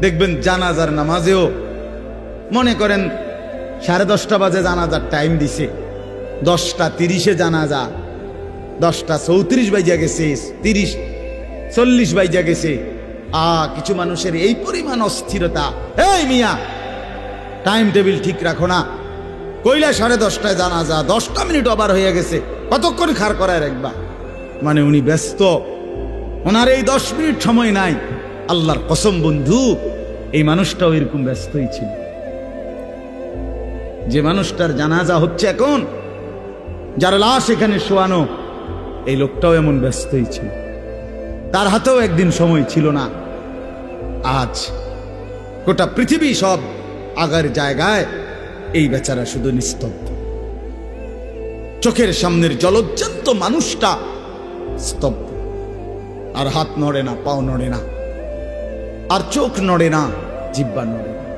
দেখবেন জানাজার নামাজেও মনে করেন সাড়ে দশটা বাজে জানাজার টাইম দিছে। দশটা তিরিশে জানাজা, দশটা চৌত্রিশ বাইজা গেছে, তিরিশ, চল্লিশ বাইজা গেছে। আ, কিছু মানুষের এই পরিমাণ অস্থিরতা। এই মিয়া টাইম টেবিল ঠিক রাখো না। কইলা সাড়ে দশটায় জানাজা, দশটা মিনিট ওভার হয়ে গেছে। কতক্ষণ খার করায় রাখবা? মানে উনি ব্যস্ত। ওনার এই দশ মিনিট সময় নাই। আল্লাহর কসম, বন্ধু, এই মানুষটাও এরকম ব্যস্তই ছিল। যে মানুষটার জানাজা হচ্ছে এখন, যার লাশ এখানে শোয়ানো, এই লোকটাও এমন ব্যস্তই ছিল। তার হাতেও একদিন সময় ছিল না। আজ গোটা পৃথিবী সব আগার জায়গায় এই বেচারা শুধু নিস্তব্ধ। চোখের সামনের জলজ্জান্ত মানুষটা স্তব্ধ। আর হাত নড়ে না, পাও নড়ে না। আর চোখ নড়ে না জিব্বা নড়ে না।